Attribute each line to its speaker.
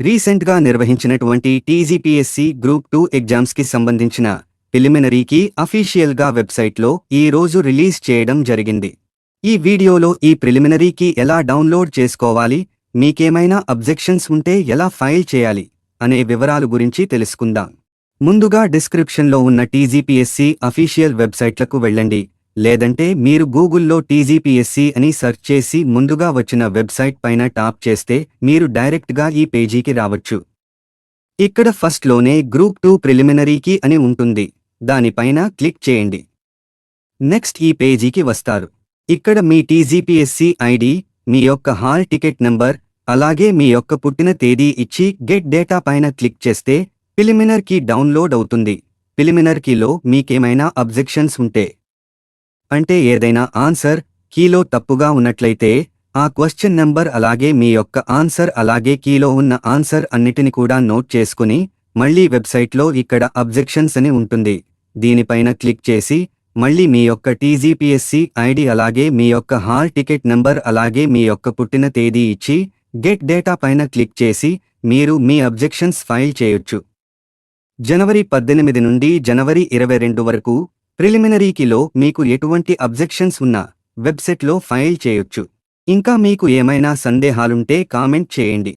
Speaker 1: రీసెంట్గా నిర్వహించినటువంటి TGPSC group two ఎగ్జామ్స్కి సంబంధించిన ప్రిలిమినరీకి అఫీషియల్గా వెబ్సైట్లో ఈ రోజు రిలీజ్ చేయడం జరిగింది. ఈ వీడియోలో ఈ ప్రిలిమినరీకి ఎలా డౌన్లోడ్ చేసుకోవాలి మీకేమైనా అబ్జెక్షన్స్ ఉంటే ఎలా ఫైల్ చేయాలి అనే వివరాలు గురించి తెలుసుకుందాం. ముందుగా డిస్క్రిప్షన్లో ఉన్న టీజీపీఎస్సీ అఫీషియల్ వెబ్సైట్లకు వెళ్ళండి. లేదంటే మీరు గూగుల్లో టీజీపీఎస్సీ అని సెర్చ్ చేసి ముందుగా వచ్చిన వెబ్సైట్ పైన టాప్ చేస్తే మీరు డైరెక్ట్గా ఈ పేజీకి రావచ్చు. ఇక్కడ ఫస్ట్లోనే గ్రూప్ టూ ప్రిలిమినరీకి అని ఉంటుంది. దానిపైన క్లిక్ చేయండి. నెక్స్ట్ ఈ పేజీకి వస్తారు. ఇక్కడ మీ టీజీపీఎస్సీ ఐడి మీ యొక్క హాల్ టికెట్ నంబర్ అలాగే మీ యొక్క పుట్టిన తేదీ ఇచ్చి గెట్ డేటా పైన క్లిక్ చేస్తే ప్రిలిమినర్ కీ డౌన్లోడ్ అవుతుంది. ప్రిలిమినర్ కీలో మీకేమైనా అబ్జెక్షన్స్ ఉంటే అంటే ఏదైనా ఆన్సర్ కీలో తప్పుగా ఉన్నట్లయితే ఆ క్వశ్చన్ నెంబర్ అలాగే మీ యొక్క ఆన్సర్ అలాగే కీలో ఉన్న ఆన్సర్ అన్నిటిని కూడా నోట్ చేసుకుని మళ్ళీ వెబ్సైట్లో ఇక్కడ అబ్జెక్షన్స్ అని ఉంటుంది. దీనిపైన క్లిక్ చేసి మళ్ళీ మీ యొక్క టీజీపీఎస్సీ ఐడి అలాగే మీ యొక్క హాల్ టికెట్ నంబర్ అలాగే మీ యొక్క పుట్టిన తేదీ ఇచ్చి గెట్ డేటా పైన క్లిక్ చేసి మీరు మీ అబ్జెక్షన్స్ ఫైల్ చేయొచ్చు. జనవరి పద్దెనిమిది నుండి జనవరి ఇరవై రెండు వరకు ప్రిలిమినరీకిలో మీకు ఎటువంటి అబ్జెక్షన్స్ ఉన్నా వెబ్సైట్లో ఫైల్ చేయొచ్చు. ఇంకా మీకు ఏమైనా సందేహాలుంటే కామెంట్ చేయండి.